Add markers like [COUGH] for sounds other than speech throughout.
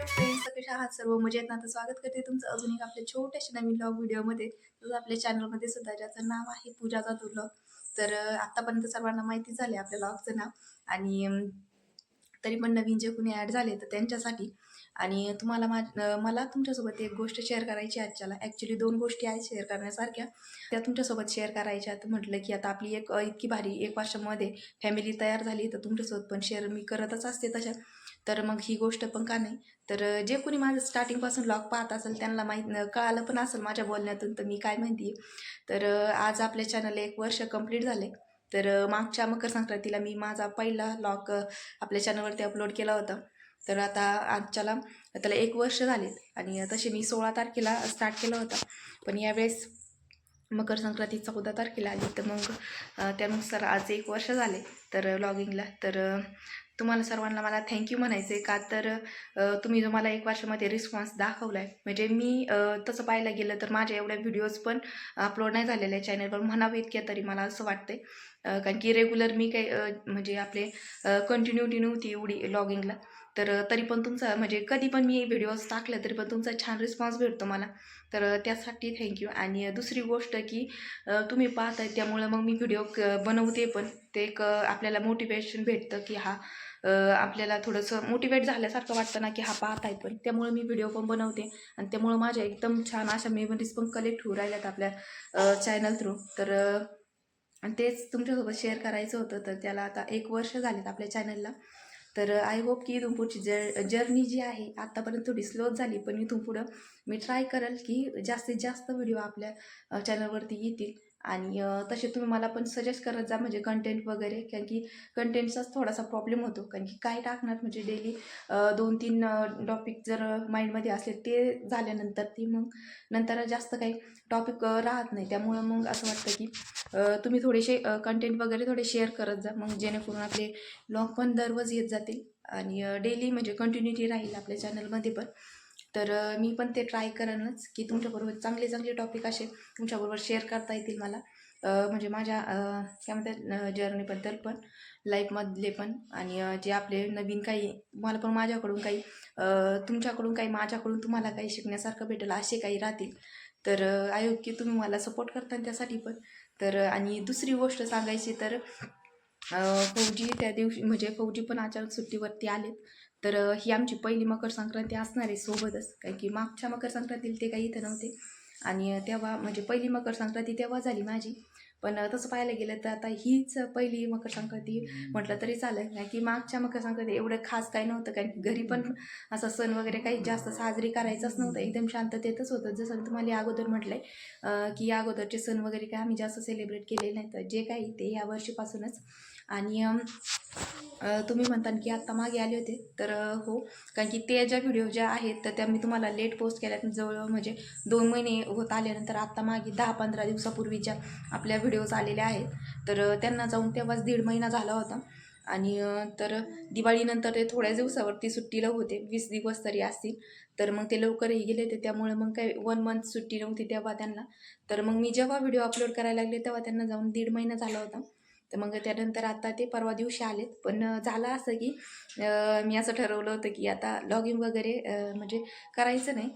कशा आहात सर्व? मजेत ना? तर स्वागत करते तुमचं अजून एक आपल्या छोट्याशा नवीन ब्लॉग व्हिडिओमध्ये तसंच आपल्या चॅनलमध्ये सुद्धा ज्याचं नाव आहे पूजा जाधव ब्लॉग तर आत्तापर्यंत सर्वांना माहिती झाले आपल्या ब्लॉगचं नाव. आणि तरी पण नवीन जे कोणी ॲड झाले तर त्यांच्यासाठी. आणि तुम्हाला मा मला तुमच्यासोबत एक गोष्ट शेअर करायची आजच्याला. ॲक्च्युली दोन गोष्टी आहेत शेअर करण्यासारख्या. त्या तुमच्यासोबत शेअर करायच्या तर म्हटलं की आता आपली एक इतकी भारी एक वर्षामध्ये फॅमिली तयार झाली तर तुमच्यासोबत पण शेअर मी करतच असते तशा. तर मग ही गोष्ट पण का नाही? तर जे कोणी माझं स्टार्टिंगपासून ब्लॉग पाहत असेल त्यांना माहीत कळालं पण असेल माझ्या बोलण्यातून तर मी काय माहिती तर आज आपल्या चॅनलला एक वर्ष कंप्लीट झाले तर मागच्या मकर संक्रांतीला मी माझा पहिला ब्लॉग आपल्या चॅनलवरती अपलोड केला होता. तर आता आजच्याला त्याला एक वर्ष झालेत आणि तसे मी सोळा तारखेला स्टार्ट केला होता. पण यावेळेस मकर संक्रांती चौदा तारखेला आली. तर मग त्यानुसार आज एक वर्ष झाले तर लॉगिंगला तर तुम्हाला सर्वांना मला थँक्यू म्हणायचं आहे का? तर तुम्ही जो मला एक वर्षामध्ये रिस्पॉन्स दाखवला आहे म्हणजे मी तसं पाहायला गेलं तर माझ्या एवढ्या व्हिडिओज पण अपलोड नाही झालेल्या आहे चॅनलवर म्हणावे इतक्या तरी मला असं वाटतंय. कारण की रेग्युलर मी काही म्हणजे आपले कंटिन्युटी नव्हती एवढी लॉगिंगला तर तरी पण तुमचा म्हणजे कधी पण मी व्हिडिओज टाकलं तरी पण तुमचा छान रिस्पॉन्स भेटतो मला. तर त्यासाठी थँक्यू आणि दुसरी गोष्ट की तुम्ही पाहताय त्यामुळं मग मी व्हिडिओ क बनवते पण. ते एक आपल्याला मोटिवेशन भेटतं की हा आपल्याला थोडंसं मोटिवेट झाल्यासारखं वाटतं ना की हा पाहत आहे पण. त्यामुळे मी व्हिडिओ पण बनवते. आणि त्यामुळं माझ्या एकदम छान अशा मेमरीज पण कलेक्ट होऊ राहिल्यात आपल्या चॅनल थ्रू तर आणि तेच तुमच्यासोबत शेअर करायचं होतं. तर त्याला आता एक वर्ष झालेत आपल्या चॅनलला तर आय होप की इथून पुढची जर जर्नी जी आहे आत्तापर्यंत थोडी स्लो झाली पण इथून पुढं मी ट्राय करेल की जास्तीत जास्त व्हिडिओ आपल्या चॅनलवरती येतील. आणि तसे तुम्ही मला पण सजेस्ट करत जा म्हणजे कंटेंट वगैरे. कारण की कंटेंटचाच थोडासा प्रॉब्लेम होतो. कारण की काय टाकणार म्हणजे डेली दोन तीन टॉपिक जर माइंडमध्ये असले ते झाल्यानंतर ती मग नंतर जास्त काही टॉपिक राहत नाही. त्यामुळं मग असं वाटतं की तुम्ही थोडेसे कंटेंट वगैरे थोडे शेअर करत जा. मग जेणेकरून आपले ब्लॉग पण दररोज येत जातील. आणि डेली म्हणजे कंटिन्युटी राहील आपल्या चॅनलमध्ये पण. तर मी पण ते ट्राय करेनच की तुमच्याबरोबर चांगले चांगले टॉपिक असे तुमच्याबरोबर शेअर करता येतील मला. म्हणजे माझ्या काय म्हणतात जर्नीबद्दल पण लाईफमधले पण आणि जे आपले नवीन काही मला पण माझ्याकडून काही तुमच्याकडून काही माझ्याकडून तुम्हाला काही शिकण्यासारखं भेटेल असे काही राहतील. तर आयोग की तुम्ही मला सपोर्ट करता त्यासाठी पण. तर आणि दुसरी गोष्ट सांगायची तर फौजी त्या दिवशी म्हणजे फौजी पण अचानक सुट्टीवरती आलेत. तर ही आमची पहिली मकर संक्रांती असणार आहे सोबतच. कारण की मागच्या मकर संक्रांतीला ते काही इथं नव्हते. आणि तेव्हा म्हणजे पहिली मकर संक्रांती तेव्हा झाली माझी. पण तसं पाहायला गेलं तर आता हीच पहिली मकर संक्रांती म्हटलं तरी चालेल. कारण की मागच्या मकर संक्रांती एवढं खास काही नव्हतं. कारण की घरी पण असा सण वगैरे काही जास्त साजरी करायचाच नव्हतं. एकदम शांततेतच होतं. जसं तुम्हाला अगोदर म्हटलं आहे की या अगोदरचे सण वगैरे काय आम्ही जास्त सेलिब्रेट केलेले नाहीत. तर जे काही ते या वर्षीपासूनच. आणि तुम्ही म्हणता की आत्ता मागे आले होते. तर हो कारण की ते ज्या व्हिडिओ ज्या आहेत तर त्या मी तुम्हाला लेट पोस्ट केल्यात. जवळ म्हणजे दोन महिने होत आल्यानंतर आत्ता मागे दहा पंधरा दिवसापूर्वीच्या आपल्या व्हिडिओज आलेल्या आहेत. तर त्यांना जाऊन तेव्हाच दीड महिना झाला होता. आणि तर दिवाळीनंतर ते थोड्याच दिवसावरती सुट्टीला होते. वीस दिवस तरी असतील. तर मग ते लवकरही गेले होते. त्यामुळे मग काही वन मंथ सुट्टी नव्हती तेव्हा त्यांना. तर मग मी जेव्हा व्हिडिओ अपलोड करायला लागले तेव्हा त्यांना जाऊन दीड महिना झाला होता. तर मग त्यानंतर आता ते परवा दिवशी आलेत. पण झालं असं की मी असं ठरवलं होतं की आता लॉगिंग वगैरे म्हणजे करायचं नाही.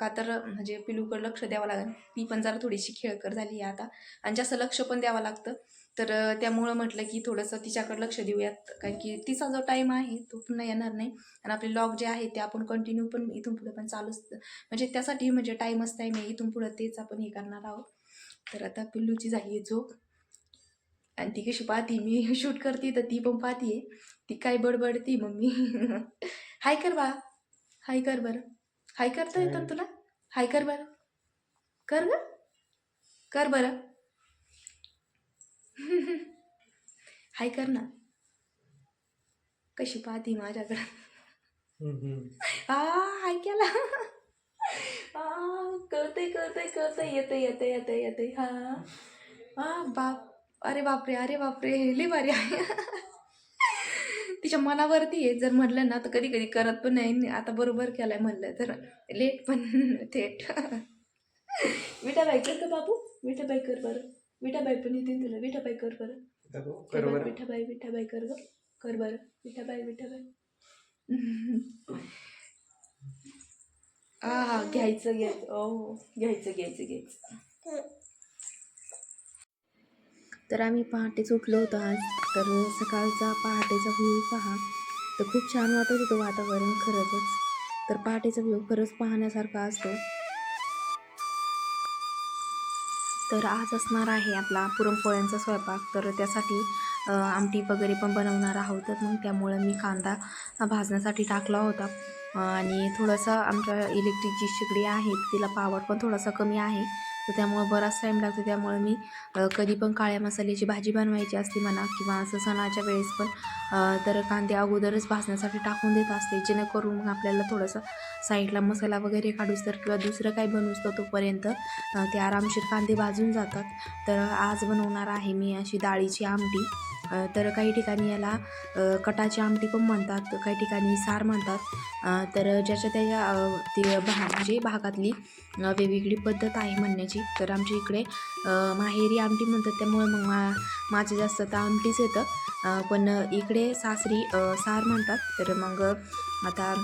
का तर म्हणजे पिलूकडं लक्ष द्यावं लागेल. ती पण जरा थोडीशी खेळकर झाली आहे आता. आणि जास्त लक्ष पण द्यावं लागतं. तर त्यामुळं म्हटलं की थोडंसं तिच्याकडे लक्ष देऊयात. कारण की तिचा जो टाईम आहे तो पुन्हा येणार नाही. आणि आपले लॉग जे आहे ते आपण कंटिन्यू पण इथून पुढे पण चालूच म्हणजे त्यासाठी म्हणजे टाईमच टाईम आहे इथून पुढं तेच आपण हे करणार आहोत. तर आता पिल्लूची झाली आहे झोप. आणि ती कशी पाहती मी [LAUGHS] शूट करते तर ती पण पाहतीये ती काय बडबडती मम्मी? [LAUGHS] हाय कर बा. हाय कर बरं. हाय करता येतात तुला? हाय कर बरं. कर ग. कर बरं. [LAUGHS] हाय कर ना. कशी पाहती माझ्याकडं? आ हाय केला. आ कळतंय कळतंय कळतंय. येतंय येतंय येतंय येतंय. हा. हा बाप. अरे बापरे अरे बापरे लई भारी आहे. तिच्या मनावरती आहे. जर म्हटलं ना तर कधी कधी करत पण नाही. आता बरोबर केलाय म्हणलं तर. लेट पण थेट. विठाबाई कर का बाबू. विठाबाई कर बरं. विठाबाई पण येते तुला. विठाबाई कर बरं. विठाबाई विठाबाई कर ग. कर बरं. विठाबाई विठाबाई. हा हा घ्यायचं घ्यायचं. हो हो. घ्यायचं घ्यायचं घ्यायचं. तर आम्ही पहाटेच उठलो होतो आज. तर सकाळचा पहाटेचा व्ह्यू पहा. तर खूप छान वाटत होतं वातावरण खरंच तर पहाटेचा व्ह्यू खरंच पाहण्यासारखा असतो. तर आज असणार आहे आपला पुरणपोळ्यांचा स्वयंपाक. तर त्यासाठी आमटी वगैरे पण बनवणार आहोत. मग त्यामुळं मी कांदा भाजण्यासाठी टाकला होता. आणि थोडंसं आमच्या इलेक्ट्रिकची शेगडी आहे. तिला पावर पण थोडासा कमी आहे. तर त्यामुळं बराच टाईम लागतो. त्यामुळे मी कधी पण काळ्या मसाल्याची भाजी बनवायची असते म्हणा किंवा असं सणाच्या वेळेस पण तर कांदे अगोदरच भाजण्यासाठी टाकून देत असते. जेणेकरून मग आपल्याला थोडंसं साईडला मसाला वगैरे काढूस तर किंवा दुसरं काही बनवूस तर तोपर्यंत ते आरामशीर कांदे भाजून जातात. तर आज बनवणार आहे मी अशी डाळीची आमटी. तर काही ठिकाणी याला कटाची आमटी पण म्हणतात काही ठिकाणी सार म्हणतात. तर ज्याच्या त्याच्या ती ते भा म्हणजे भागातली वेगवेगळी पद्धत आहे म्हणण्याची. तर आमच्या इकडे माहेरी आमटी म्हणतात. त्यामुळे मग मा माझं जास्त तर आमटीच येतं. पण इकडे सासरी सार म्हणतात. तर मग आता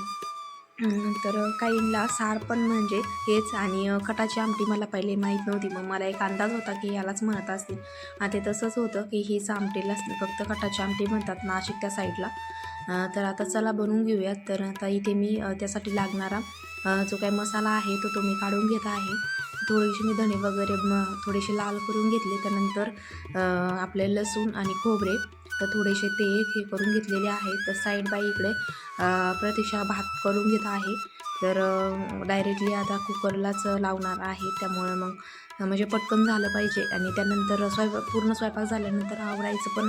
तर काहींना सार पण म्हणजे हेच आणि कटाची आमटी मला पहिले माहीत नव्हती. मग मला एक अंदाज होता की यालाच म्हणत असतील. आणि ते तसंच होतं की हीच आमटीला फक्त कटाची आमटी म्हणतात नाशिक त्या साईडला तर आता चला बनवून घेऊयात. तर आता इथे मी त्यासाठी लागणारा जो काही मसाला आहे तो तो मी काढून घेत आहे. थोडीशी मी धणे वगैरे थोडेसे लाल करून घेतले. त्यानंतर आपले लसूण आणि खोबरे तर थोडेसे ते हे करून घेतलेले आहे. तर साईड बाय इकडे प्रतीक्षा भात करून घेत आहे. तर डायरेक्टली आता कुकरलाच लावणार आहे. त्यामुळे मग म्हणजे पटकन झालं पाहिजे. आणि त्यानंतर स्वयंपाक पूर्ण स्वयंपाक झाल्यानंतर आवरायचं पण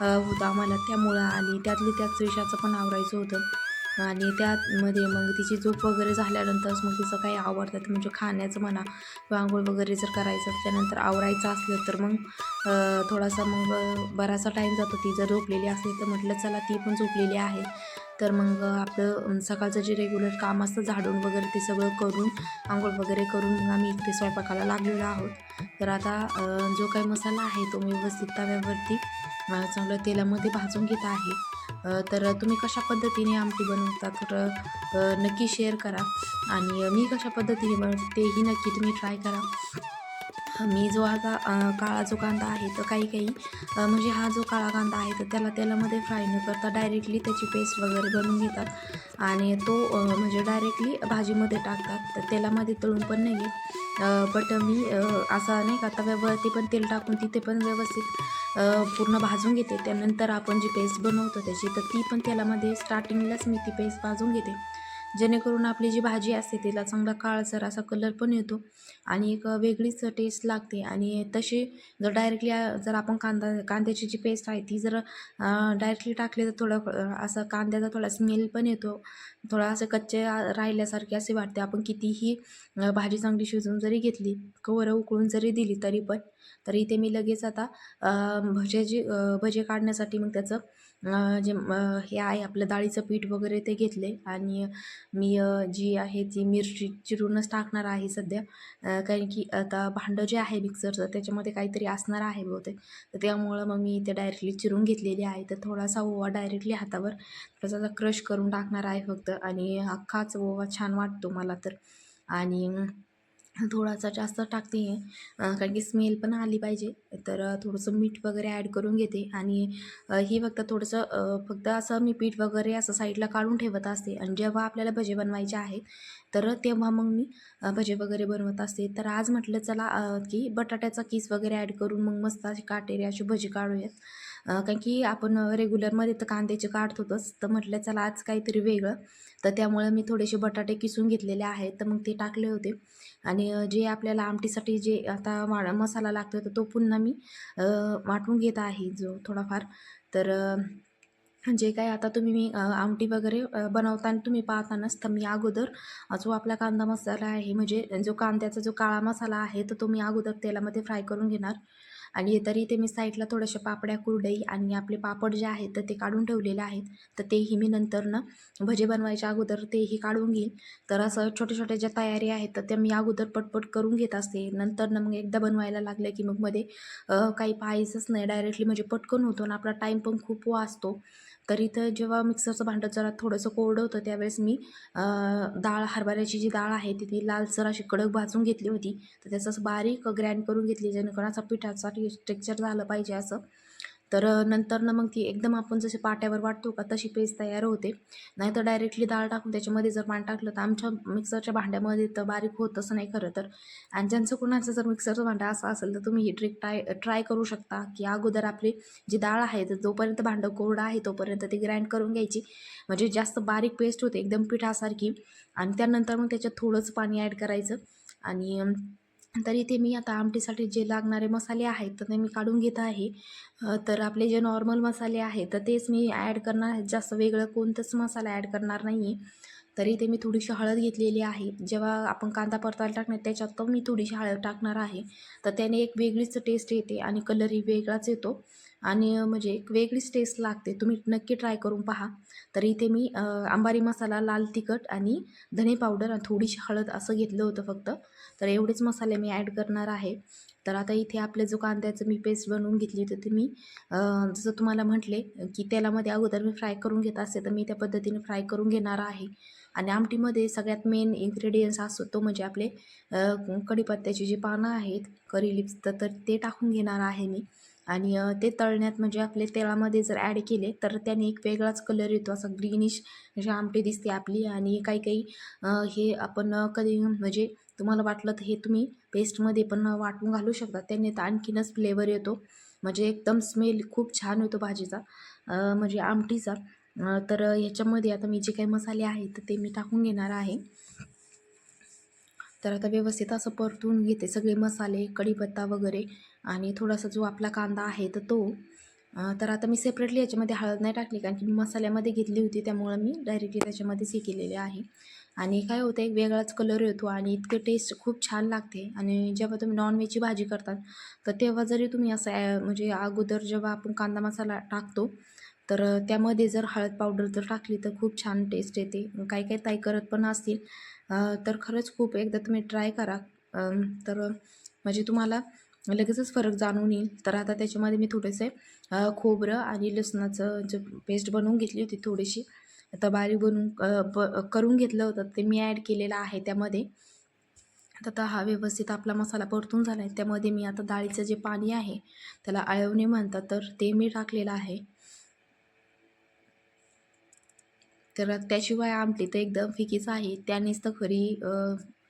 होतं आम्हाला. त्यामुळं आणि त्यातली त्याच विषयाचं पण आवरायचं होतं. आणि त्यामध्ये मग तिची झोप वगैरे झाल्यानंतरच मग तिचं काही आवडतात म्हणजे खाण्याचं म्हणा किंवा आंघोळ वगैरे जर करायचं त्यानंतर आवरायचं असलं तर मग थोडासा मग बराचसा टाईम जातो. ती जर झोपलेली असली तर म्हटलं चला ती पण झोपलेली आहे. तर मग आपलं सकाळचं जे रेग्युलर काम असतं झाडून वगैरे ते सगळं करून आंघोळ वगैरे करून मग आम्ही इकडे स्वयंपाकाला लागलेलो आहोत. तर आता जो काही मसाला आहे तो मी व्यवस्थित तव्यावरती चांगलं तेलामध्ये भाजून घेत आहे. तर तुम्ही कशा पद्धतीने आमटी बनवता? तर नक्की शेअर करा. आणि मी कशा पद्धतीने बनवते तेही नक्की तुम्ही ट्राय करा. मी जो आता काळा जो कांदा आहे तर काही काही म्हणजे हा जो काळा कांदा आहे तर त्याला तेलामध्ये फ्राय न करता डायरेक्टली त्याची पेस्ट वगैरे बनवून घेतात. आणि तो म्हणजे डायरेक्टली भाजीमध्ये टाकतात. तर तेलामध्ये तळून पण नाही घेत बट मी असा नाही का तव्यावरती पण तेल टाकून तिथे पण व्यवस्थित पूर्ण भाजून घेते. त्यानंतर आपण जी पेस्ट बनवतो त्याची तर ती पण तेलामध्ये स्टार्टिंगलाच मी ती पेस्ट भाजून घेते. जेणेकरून आपली जी भाजी असते तिला चांगला काळसर असा कलर पण येतो आणि एक वेगळीच टेस्ट लागते. आणि तशी जर डायरेक्टली जर आपण कांदा कांद्याची जी पेस्ट आहे ती जर डायरेक्टली टाकली तर थोडं असं कांद्याचा थोडा स्मेल पण येतो. थोडा असं कच्चे राहिल्यासारखे असे वाटते. आपण कितीही भाजी चांगली शिजवून जरी घेतली कवर उकळून जरी दिली तरी पण तर इथे मी लगेच आता भज्याची भजे काढण्यासाठी मग त्याचं जे हे आहे आपलं डाळीचं पीठ वगैरे ते घेतले. आणि मी जी आहे ती मिरची चिरूनच टाकणार आहे सध्या. कारण की आता भांडं जे आहे मिक्सरचं त्याच्यामध्ये काहीतरी असणार आहे बहुतेक. तर त्यामुळं मग मी इथे डायरेक्टली चिरून घेतलेली आहे. तर थोडासा ओवा डायरेक्टली हातावर थोडासा क्रश करून टाकणार आहे फक्त. आणि अख्खाच ओवा छान वाटतो मला तर. आणि थोडासा जास्त टाकते. आहे कारण की स्मेल पण आली पाहिजे. तर थोडंसं मीठ वगैरे ॲड करून घेते. आणि ही फक्त थोडंसं फक्त असं मी पीठ वगैरे असं साईडला काढून ठेवत असते. आणि जेव्हा आपल्याला भजे बनवायचे आहेत तर तेव्हा मग मी भजे वगैरे बनवत असते. तर आज म्हटलं चला की बटाट्याचा किस वगैरे ॲड करून मग मस्त अशी काटेरी अशी भजी काढूयात. कारण की आपण रेग्युलरमध्ये तर कांद्याचे काढतोच तर म्हटलं चला आज काहीतरी वेगळं. तर त्यामुळे मी थोडेसे बटाटे किसून घेतलेले आहेत. तर मग ते टाकले होते. आणि जे आपल्याला आमटीसाठी जे आता वा मसाला लागतो तर तो पुन्हा मी वाटून घेत आहे जो थोडाफार. तर जे काय आता तुम्ही मी आमटी वगैरे बनवताना तुम्ही पाहतानाच तर मी अगोदर जो आपला कांदा मसाला आहे म्हणजे जो कांद्याचा जो काळा मसाला आहे तर तो मी अगोदर तेलामध्ये फ्राय करून घेणार. आणि तरी ते मी साईडला थोड्याशा पापड्या कुरडई आणि आपले पापड जे आहेत तर ते काढून ठेवलेले आहेत. तर तेही मी नंतरनं भजे बनवायच्या अगोदर तेही काढून घेईन. तर असं छोट्या छोट्या ज्या तयारी आहेत तर त्या मी अगोदर पटपट करून घेत असते. नंतर ना मग एकदा बनवायला लागलं की मग मध्ये काही पाहायचंच नाही. डायरेक्टली म्हणजे पटकन होतो आणि आपला टाईम पण खूप वाचतो. तर इथं जेव्हा मिक्सरचं भांडं जरा थोडंसं कोरडं होतं त्यावेळेस मी डाळ हरभऱ्याची जी डाळ आहे ती ती लालसर अशी कडक भाजून घेतली होती. तर त्याचं असं बारीक ग्रँड करून घेतली जेणेकरून असा पिठाचा टेक्स्चर झालं पाहिजे असं. तर नंतर ना मग ती एकदम आपण जसे पाट्यावर वाटतो का तशी पेस्ट तयार होते. नाहीतर डायरेक्टली डाळ टाकून त्याच्यामध्ये जर पाणी टाकलं तर आमच्या मिक्सरच्या भांड्यामध्ये तर बारीक होत असं नाही खरं तर. आणि ज्यांचं कुणाचं जर मिक्सरचं भांडं असं असेल तर तुम्ही ही ट्रिक ट्राय ट्राय करू शकता. की अगोदर आपली जी डाळ आहे तर जोपर्यंत भांडं कोरडं आहे तोपर्यंत ती ग्राइंड करून घ्यायची. म्हणजे जास्त बारीक पेस्ट होते एकदम पिठासारखी. आणि त्यानंतर मग त्याच्यात थोडंच पाणी ॲड करायचं. आणि तर इथे मी आता आमटीसाठी जे लागणारे मसाले आहेत तर ते मी काढून घेत आहे. तर आपले जे नॉर्मल मसाले आहेत तर तेच मी ॲड करणार. आहे जास्त वेगळं कोणतंच मसाला ॲड करणार नाही आहे तर इथे मी थोडीशी हळद घेतलेली आहे. जेव्हा आपण कांदा परतायला टाकणार त्याच्यात तो मी थोडीशी हळद टाकणार आहे. तर त्याने एक वेगळीच टेस्ट येते आणि कलरही वेगळाच येतो. आणि म्हणजे एक वेगळीच टेस्ट लागते. तुम्ही नक्की ट्राय करून पहा. तर इथे मी आंबारी अंबारी मसाला लाल तिखट आणि धने पावडर आणि थोडीशी हळद असं घेतलं होतं फक्त. तर एवढेच मसाले मी ॲड करणार आहे. तर आता इथे आपले जो कांद्याचं मी पेस्ट बनवून घेतली होती ते मी जसं तुम्हाला म्हटले की तेलामध्ये अगोदर मी फ्राय करून घेत असते तर मी त्या पद्धतीने फ्राय करून घेणार आहे. आणि आमटीमध्ये सगळ्यात मेन इन्ग्रेडियंट्स असतो तो म्हणजे आपले कढीपत्त्याची जी पानं आहेत करी लिप्स तर ते टाकून घेणार आहे मी. आणि ते तळण्यात म्हणजे आपले तेलामध्ये जर ॲड केले तर त्याने एक वेगळाच कलर येतो असं ग्रीनिश अशी आमटी दिसते आपली. आणि काही काही हे आपण कधी म्हणजे तुम्हाला वाटलं तर हे तुम्ही पेस्टमध्ये पण वाटून घालू शकता. त्याने तर आणखीनच फ्लेवर येतो. म्हणजे एकदम स्मेल खूप छान येतो भाजीचा. म्हणजे आमटीचा. तर ह्याच्यामध्ये आता मी जे काही मसाले आहेत ते मी टाकून घेणार आहे. तर आता व्यवस्थित असं परतून घेते सगळे मसाले कढीपत्ता वगैरे आणि थोडासा जो आपला कांदा आहे तर तो. तर आता मी सेपरेटली याच्यामध्ये हळद नाही टाकली कारण की मी मसाल्यामध्ये घेतली होती त्यामुळं मी डायरेक्टली त्याच्यामध्येच हे केलेले आहे. आणि काय होतं एक वेगळाच कलर येतो आणि इतकं टेस्ट खूप छान लागते. आणि जेव्हा तुम्ही नॉनव्हेजची भाजी करतात तर तेव्हा जरी तुम्ही असं म्हणजे अगोदर जेव्हा आपण कांदा मसाला टाकतो तर त्यामध्ये जर हळद पावडर जर टाकली तर खूप छान टेस्ट येते. काही काही ताई करत पण असतील तर खरंच खूप एकदा तुम्ही ट्राय करा. तर म्हणजे तुम्हाला लगेचच फरक जाणून येईल. तर आता त्याच्यामध्ये मी थोडेसे खोबरं आणि लसणाचं जे पेस्ट बनवून घेतली होती थोडीशी आता बारीक बनवून ब करून घेतलं होतं. ते मी ॲड केलेलं आहे त्यामध्ये. तर आता हा व्यवस्थित आपला मसाला परतून झाला आहे त्यामध्ये मी आता डाळीचं जे पाणी आहे त्याला आळवणी म्हणतात तर ते मी टाकलेलं आहे. तर त्याशिवाय आमटी तर एकदम फिकीच आहे. त्यानेच तर खरी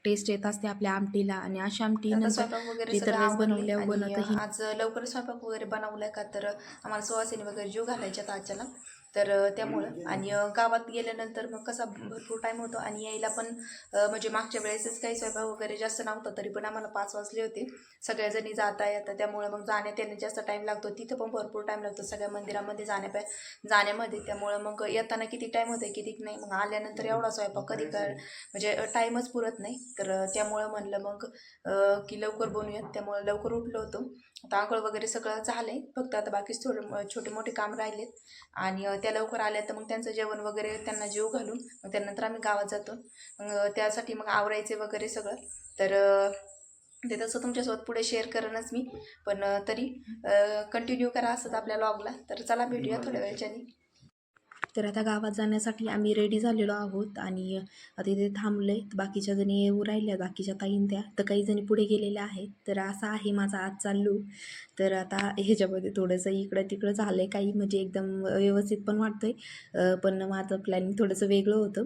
टेस्ट येत असते आपल्या आमटीला आणि अशा आमटी आता नंतर स्वयंपाक वगैरे ते तर सगळं वेळेस आवरले बनवल्यावर आणि बनतही आज लवकर स्वयंपाक वगैरे बनवलाय का? तर आम्हाला सुवासिनी वगैरे जीव घालायच्यात अचानक तर त्यामुळं. आणि गावात गेल्यानंतर मग कसा भरपूर टाईम होतो आणि यायला पण म्हणजे मागच्या वेळेसच काही स्वयंपाक वगैरे जास्त नव्हता तरी पण आम्हाला पाच वाजले होते. सगळ्याजणी जाता येतात त्यामुळं मग जाण्यात येण्यात जास्त टाईम लागतो. तिथं पण भरपूर टाईम लागतो सगळ्या मंदिरामध्ये जाण्या जाण्यामध्ये. त्यामुळं मग येताना किती टाईम होते किती नाही मग आल्यानंतर एवढा स्वयंपाक कधी कर म्हणजे टाईमच पुरत नाही. तर त्यामुळं म्हणलं मग की लवकर बनवूयात त्यामुळं लवकर उठलो होतो. आता आंघोळ वगैरे सगळं झालंय. फक्त आता बाकीच थोडे छोटे मोठे काम राहिलेत. आणि त्या लवकर आल्या तर मग त्यांचं जेवण वगैरे त्यांना जेव घालून मग त्यानंतर आम्ही गावात जातो. मग त्यासाठी मग आवरायचे वगैरे सगळं. तर ते तसं तुमच्यासोबत पुढे शेअर करेनच मी. पण तरी कंटिन्यू करा असंच आपल्या लॉगला तर चला भेटूया थोड्या वेळच्यानी. तर आता गावात जाण्यासाठी आम्ही रेडी झालेलो आहोत आणि आता इथे आहे बाकीच्या जणी येऊ राहिल्या बाकीच्या ताईन त्या. तर काही जणी पुढे गेलेल्या आहेत. तर असा आहे माझा आज चालू तर आता ह्याच्यामध्ये थोडंसं इकडं तिकडं झालं आहे काही म्हणजे एकदम व्यवस्थित पण वाटतं आहे पण माझं प्लॅनिंग थोडंसं वेगळं होतं.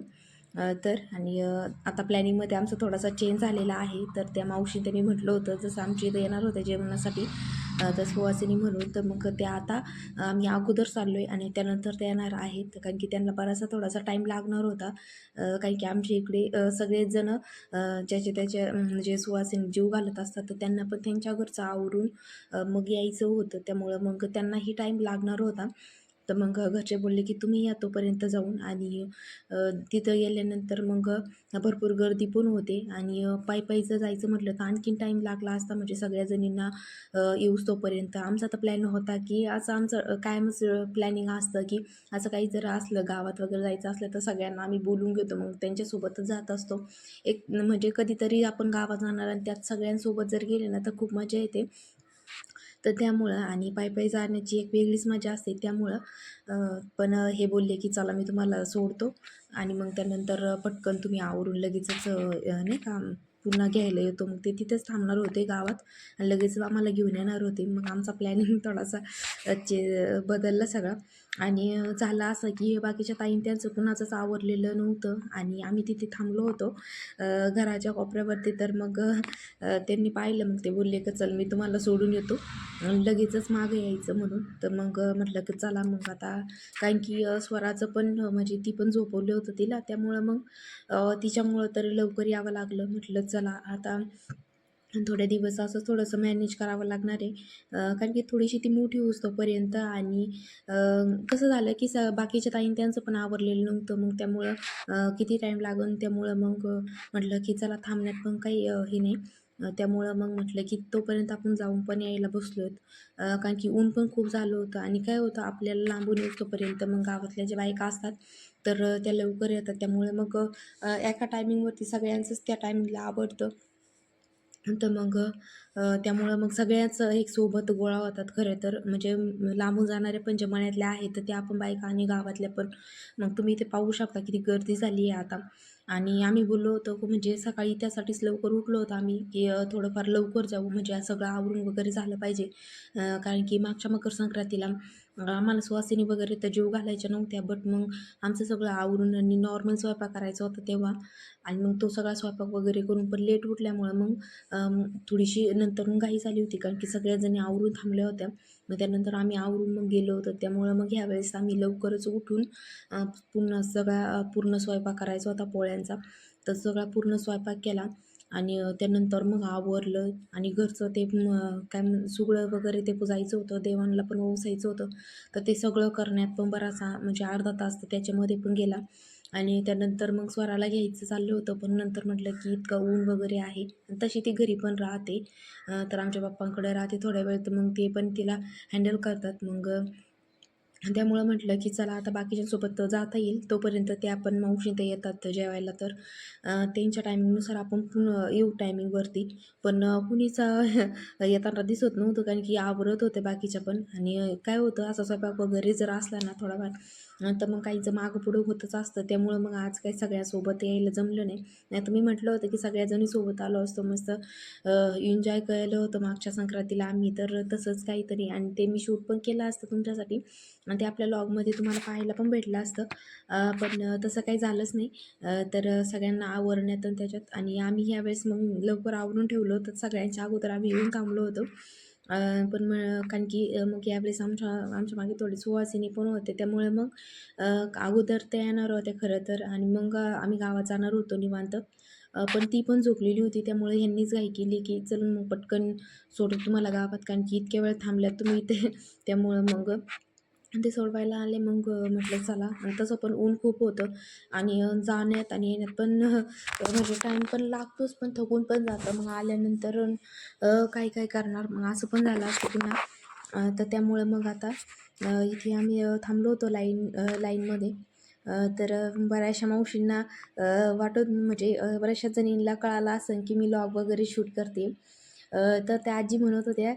तर आणि आता प्लॅनिंगमध्ये आमचा थोडासा चेंज झालेला आहे. तर त्या मावशी त्यांनी म्हटलं होतं जसं आमच्या इथं येणार होत्या जेवणासाठी तर सुवासिनी म्हणून तर मग ते आता आम्ही अगोदर चाललो आहे आणि त्यानंतर ते येणार आहेत. कारण की त्यांना बराचसा थोडासा टाईम लागणार होता. कारण की आमच्या इकडे सगळेजणं सगळेच जण ज्याचे त्याचे म्हणजे सुवासिनी जीव घालत असतात तर त्यांना पण त्यांच्या घरचं आवरून मग यायचं होतं. त्यामुळं मग त्यांनाही टाईम लागणार होता. तर मग घरचे बोलले की तुम्ही या तोपर्यंत जाऊन आणि तिथं गेल्यानंतर मग भरपूर गर्दी पण होते आणि पायी पायी जर जायचं म्हटलं तर आणखीन टाईम लागला असता म्हणजे सगळ्या जणींना येऊच येऊस तोपर्यंत. आमचा तर प्लॅन होता की असं आमचं कायमच प्लॅनिंग असतं की असं काही जर असलं गावात वगैरे जायचं असलं तर सगळ्यांना आम्ही बोलून घेतो. मग त्यांच्यासोबतच जात असतो. एक म्हणजे कधीतरी आपण गावात जाणार आणि त्यात सगळ्यांसोबत जर गेले ना तर खूप मजा येते. तर त्यामुळं आणि पायी पायी जाण्याची एक वेगळीच मजा असते. त्यामुळं पण हे बोलले की चला मी तुम्हाला सोडतो आणि मग त्यानंतर पटकन तुम्ही आवरून लगेचच नाही का पुन्हा घ्यायला येतो. मग ते तिथेच थांबणार होते गावात आणि लगेच आम्हाला घेऊन येणार होते. मग आमचा प्लॅनिंग [LAUGHS] थोडासा चे बदलला सगळा. आणि झालं असं की बाकीच्या ताईन त्यांचं कुणाचंच आवरलेलं नव्हतं आणि आम्ही तिथे थांबलो होतो. घराच्या कोपऱ्यावरती तर मग त्यांनी पाहिलं मग ते बोलले की चल मी तुम्हाला सोडून येतो. लगेचच मागं यायचं म्हणून. तर मग म्हटलं की चला मग आता कारण की स्वराचं पण म्हणजे ती पण झोपवलं होतं तिला. त्यामुळं मग तिच्यामुळं तरी लवकर यावं लागलं. म्हटलं चला आता थोडे दिवस असं थोडंसं मॅनेज करावं लागणार आहे. कारण की थोडीशी ती मोठी होऊस तोपर्यंत आणि कसं झालं की स बाकीच्या ताईं त्यांचं पण आवरलेलं नव्हतं. मग त्यामुळं किती टाईम लागून त्यामुळं मग म्हटलं की चला थांबण्यात पण काही हे नाही. त्यामुळं मग म्हटलं की तोपर्यंत आपण जाऊन पण यायला बसलो आहेत कारण की ऊन पण खूप झालं होतं आणि काय होतं आपल्याला लांबून येतोपर्यंत मग गावातल्या ज्या बायका असतात तर त्या लवकर येतात. त्यामुळे मग एका टायमिंगवरती सगळ्यांचंच त्या टायमिंगला आवडतं. तर मग त्यामुळं मग सगळ्याच एक सोबत गोळा होतात खरं तर. म्हणजे लांबून जाणाऱ्या पण जमान्यातल्या आहेत तर त्या आपण बायका आणि गावातल्या पण. मग तुम्ही इथे पाहू शकता किती गर्दी झाली आहे आता. आणि आम्ही बोललो होतो म्हणजे सकाळी त्यासाठीच लवकर उठलो होतो आम्ही की थोडंफार लवकर जाऊ. म्हणजे सगळं आवरून वगैरे झालं पाहिजे. कारण की मागच्या मकर संक्रांतीला आम्हाला सुवासिनी वगैरे तर जीव घालायच्या नव्हत्या बट मग आमचं सगळं आवरून आणि नॉर्मल स्वयंपाक करायचा होता तेव्हा. आणि मग तो सगळा स्वयंपाक वगैरे करून पण लेट उठल्यामुळं मग थोडीशी नंतर मग घाई झाली होती कारण की सगळ्याजणी आवरून थांबल्या होत्या. मग त्यानंतर आम्ही आवरून मग गेलो होतो त्यामुळं मग ह्यावेळेस आम्ही लवकरच उठून पूर्ण पुन्हा सगळा पूर्ण स्वयंपाक करायचा होता पोळ्यांचा. तर सगळा पूर्ण स्वयंपाक केला. आणि त्यानंतर मग आवरलं आणि घरचं ते काय म्हण सुगडं वगैरे ते पुजायचं होतं देवांना पण ओसायचं होतं. तर ते सगळं करण्यात पण बराचसा म्हणजे अर्धा तास तर त्याच्यामध्ये पण गेला. आणि त्यानंतर मग स्वराला घ्यायचं चाललं होतं पण नंतर म्हटलं की इतकं ऊन वगैरे आहे. तशी ती घरी पण राहते. तर आमच्या पप्पांकडे राहते थोड्या वेळ तर मग ते पण तिला हँडल करतात. मग त्यामुळं म्हटलं की चला आता बाकीच्यांसोबत जाता येईल. तोपर्यंत ते आपण मावशी ते येतात जेवायला तर त्यांच्या टायमिंगनुसार आपण पुन्हा येऊ टायमिंगवरती. पण कुणीचा येताना दिसत नव्हतं कारण की आवरत होते बाकीच्या पण. आणि काय होतं असा स्वयंपाक वगैरे जर असला ना थोडाफार तर मग काहीचं मागं पुढं होतच असतं. त्यामुळं मग आज काही सगळ्यासोबत यायला जमलं नाही. नाही तर मी म्हटलं होतं की सगळ्याजणी सोबत आलो असतो मस्त एन्जॉय केलं होतं मागच्या संक्रांतीला आम्ही. तर तसंच काहीतरी. आणि ते मी शूट पण केलं असतं तुमच्यासाठी. आणि ते आपल्या लॉगमध्ये तुम्हाला पाहायला पण भेटलं असतं. पण तसं काही झालंच नाही. तर सगळ्यांना आवरण्यात आणि त्याच्यात. आणि आम्ही ह्यावेळेस मग लवकर आवरून ठेवलं होतं. सगळ्यांच्या अगोदर आम्ही येऊन थांबलो होतो. पण मग कारण की मग यावेळेस आमच्या आमच्या मागे थोडी सुवासिनी पण होते. त्यामुळे मग अगोदर त्या येणार होत्या खरं तर. आणि मग आम्ही गावात जाणार होतो निवांत. पण ती पण झोपलेली होती. त्यामुळे ह्यांनीच घाई केली की चल मग पटकन सोडू तुम्हाला गावात. कारण की इतक्या वेळ थांबल्यात तुम्ही इथे. [LAUGHS] त्यामुळं मग ते सोडवायला आले मग म्हटलं चला. आणि तसं पण ऊन खूप होतं. आणि जाण्यात आणि येण्यात पण म्हणजे टाईम पण लागतोच पण थकून पण जातं. मग आल्यानंतर काय काय करणार? मग असं पण झालं असतं पुन्हा. ना तर त्यामुळं मग आता इथे आम्ही थांबलो होतो लाईन लाईनमध्ये. तर बऱ्याचशा मावशींना वाटत म्हणजे बऱ्याचशा जणींना कळालं असेल की मी लॉग वगैरे शूट करते. तर त्या आजी म्हणत होत्या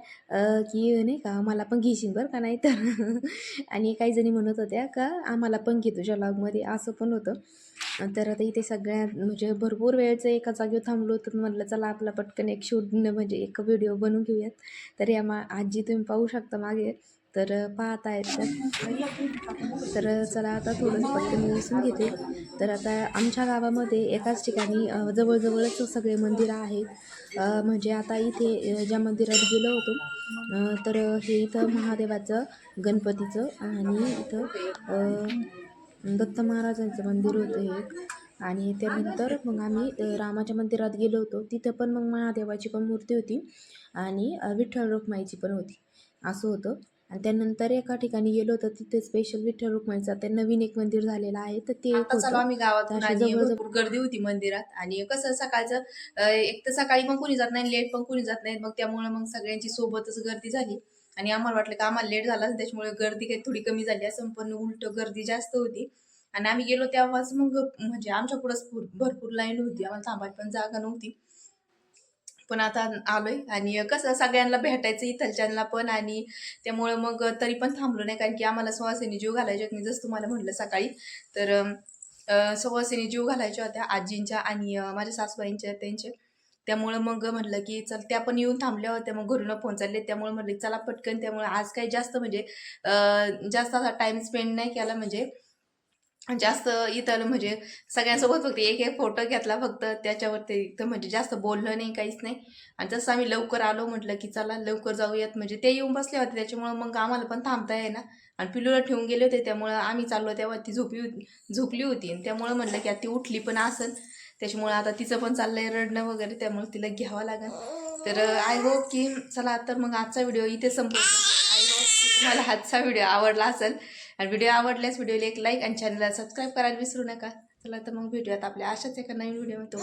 की नाही का आम्हाला पण घेशील बरं का नाही तर [LAUGHS] आणि काही जणी म्हणत होत्या का आम्हाला पण घे तुझ्या लॉगमध्ये असं पण होतं. तर आता इथे सगळ्या म्हणजे भरपूर वेळचं एका जागेवर थांबलो तर म्हटलं चला आपला पटकन एक शूट म्हणजे एक व्हिडिओ बनवून घेऊयात. तर या मा आजी तुम्ही पाहू शकता मागे. तर पाहत आहेत तर तर चला आता थोडंसं पटकन बसून घेते. तर आता आमच्या गावामध्ये एकाच ठिकाणी जवळजवळच सगळे मंदिरं आहेत. म्हणजे आता इथे ज्या मंदिरात गेलो होतो तर हे इथं महादेवाचं गणपतीचं आणि इथं दत्त महाराजांचं मंदिर होतं हे एक. आणि त्यानंतर मग आम्ही रामाच्या मंदिरात गेलो होतो. तिथं पण मग महादेवाची पण मूर्ती होती आणि विठ्ठल रुक्माईची पण होती. असं होतं. आणि त्यानंतर एका ठिकाणी गेलो होतो तिथे स्पेशल विठ्ठल रुक्माईचं ते नवीन एक मंदिर झालेलं आहे. तर ते आता चालू आम्ही आणि जवळ- भरपूर गर्दी होती मंदिरात. आणि कसं सकाळचं एक तर सकाळी पण कोणी जात नाही लेट पण कोणी जात नाही. मग त्यामुळे मग सगळ्यांची सोबतच गर्दी झाली. आणि आम्हाला वाटलं की आम्हाला लेट झाला त्याच्यामुळे गर्दी काही थोडी कमी झाली. असं पण उलट गर्दी जास्त होती. आणि आम्ही गेलो तेव्हाच मग म्हणजे आमच्या पुढंच भरपूर लाईन होती. आम्हाला थांबायला पण जागा नव्हती. पण आता आलोय आणि कसं सगळ्यांना भेटायचं इथलच्यांना पण आणि त्यामुळं मग तरी पण थांबलो नाही कारण की आम्हाला सुवासिनी जीव घालायचे मी जसं तुम्हाला म्हटलं सकाळी तर सुवासिनी जीव घालायच्या होत्या आजींच्या आणि माझ्या सासूबाईंच्या त्यांचे त्यामुळं मग म्हटलं की चल त्या पण येऊन थांबल्या होत्या मग घरून फोन चालले त्यामुळे म्हटलं चला पटकन त्यामुळे आज काही जास्त म्हणजे जास्त असा टाइम स्पेंड नाही केला. म्हणजे जास्त इथं म्हणजे सगळ्यांसोबत फक्त एक एक फोटो घेतला फक्त त्याच्यावरती तर म्हणजे जास्त बोललं नाही काहीच नाही. आणि जसं आम्ही लवकर आलो म्हटलं की चला लवकर जाऊयात म्हणजे ते येऊन बसले होते त्याच्यामुळं मग आम्हाला पण थांबता येईना. आणि पिलूला ठेवून गेले होते त्यामुळं आम्ही चाललो तेव्हा ती झोपली होती झोपली होती. आणि त्यामुळं म्हटलं की आता ती उठली पण असेल त्याच्यामुळं आता तिचं पण चाललंय रडणं वगैरे त्यामुळे तिला घ्यावं लागेल तर आय होप की चला तर मग आजचा व्हिडिओ इथे संपवतो. आय होप की तुम्हाला आजचा व्हिडिओ आवडला असेल. आणि व्हिडिओ आवडल्यास व्हिडिओला एक लाईक आणि चॅनलला सबस्क्राईब करायला विसरू नका. चला तर मग भेटूयात आपल्या अशाच एका नवीन व्हिडिओ तो